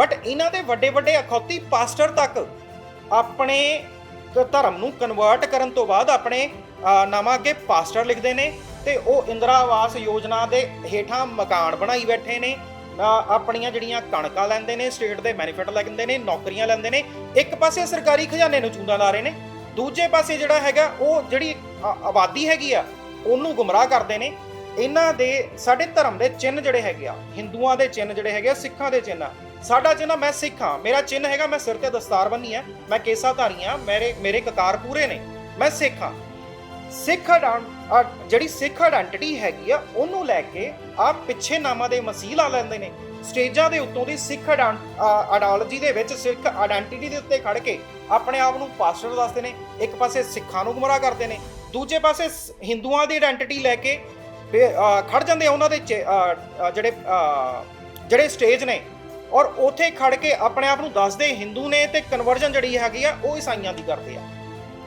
But ਇਹਨਾਂ ਦੇ ਵੱਡੇ ਵੱਡੇ ਅਖੌਤੀ ਪਾਸਟਰ ਤੱਕ ਆਪਣੇ ਧਰਮ ਨੂੰ ਕਨਵਰਟ ਕਰਨ ਤੋਂ ਬਾਅਦ ਆਪਣੇ ਅ, ਅੱਗੇ ਪਾਸਟਰ ਲਿਖਦੇ ਨੇ ਤੇ ਉਹ ਇੰਦਰਾ ਆਵਾਸ ਯੋਜਨਾ ਦੇ ਹੇਠਾਂ ਮਕਾਨ ਬਣਾਈ ਬੈਠੇ ਨੇ। ਆਪਣੀਆਂ ਜਿਹੜੀਆਂ ਕਣਕਾਂ ਲੈਂਦੇ ਨੇ ਸਟੇਟ ਦੇ ਬੈਨੀਫਿਟ ਲੈਂਦੇ ਨੇ ਨੌਕਰੀਆਂ ਲੈਂਦੇ ਨੇ। ਇੱਕ ਪਾਸੇ ਸਰਕਾਰੀ ਖਜ਼ਾਨੇ ਨੂੰ ਚੂੰਦਾ ਲਾ ਰਹੇ ਨੇ ਦੂਜੇ ਪਾਸੇ ਜਿਹੜਾ ਹੈਗਾ ਉਹ ਜਿਹੜੀ ਆਬਾਦੀ ਹੈਗੀ ਆ ਉਹਨੂੰ ਗੁੰਮਰਾਹ ਕਰਦੇ ਨੇ। ਇਹਨਾਂ ਦੇ ਸਾਡੇ ਧਰਮ ਦੇ ਚਿੰਨ੍ਹ ਜਿਹੜੇ ਹੈਗੇ ਆ ਹਿੰਦੂਆਂ ਦੇ ਚਿੰਨ੍ਹ ਜਿਹੜੇ ਹੈਗੇ ਆ ਸਿੱਖਾਂ ਦੇ ਚਿੰਨ੍ਹ ਆ ਸਾਡਾ ਚਿੰਨ੍ਹ ਮੈਂ ਸਿੱਖ ਹਾਂ ਮੇਰਾ ਚਿੰਨ੍ਹ ਹੈਗਾ ਮੈਂ ਸਿਰ ਤੇ ਦਸਤਾਰ ਬੰਨੀ ਆ ਮੈਂ ਕੇਸਾ ਧਾਰੀ ਹਾਂ ਮੇਰੇ ਮੇਰੇ ਕਤਾਰ ਪੂਰੇ ਨੇ ਮੈਂ ਸਿੱਖ ਹਾਂ। ਸਿੱਖ ਆਇਡੈਂ- ਜਿਹੜੀ ਸਿੱਖ ਆਇਡੈਂਟੀਟੀ ਹੈਗੀ ਆ ਉਹਨੂੰ ਲੈ ਕੇ ਆ ਪਿੱਛੇ ਨਾਮਾਂ ਦੇ ਮਸੀਹ ਲਾ ਲੈਂਦੇ ਨੇ। ਸਟੇਜਾਂ ਦੇ ਉੱਤੋਂ ਦੀ ਸਿੱਖ ਆਇਡੋਲੋਜੀ ਦੇ ਵਿੱਚ ਸਿੱਖ ਆਇਡੈਂਟੀਟੀ ਦੇ ਉੱਤੇ ਖੜ ਕੇ ਆਪਣੇ ਆਪ ਨੂੰ ਪਾਸਟਰ ਦੱਸਦੇ ਨੇ ਇੱਕ ਪਾਸੇ ਸਿੱਖਾਂ ਨੂੰ ਗੁੰਮਰਾਹ ਕਰਦੇ ਨੇ ਦੂਜੇ ਪਾਸੇ ਸ- ਹਿੰਦੂਆਂ ਦੀ ਆਇਡੈਂਟੀਟੀ ਲੈ ਕੇ ਫਿਰ, ਖੜ ਜਾਂਦੇ ਆ ਉਹਨਾਂ ਦੇ ਜਿਹੜੇ ਜਿਹੜੇ ਸਟੇਜ ਨੇ। ਔਰ ਉਥੇ ਖੜ ਕੇ ਆਪਣੇ ਆਪ ਨੂੰ ਦੱਸਦੇ ਹਿੰਦੂ ਨੇ ਤੇ ਕਨਵਰਜਨ ਜਿਹੜੀ ਹੈਗੀ ਆ, ਉਹ ਈਸਾਈਆਂ ਦੀ ਕਰਦੇ ਆ।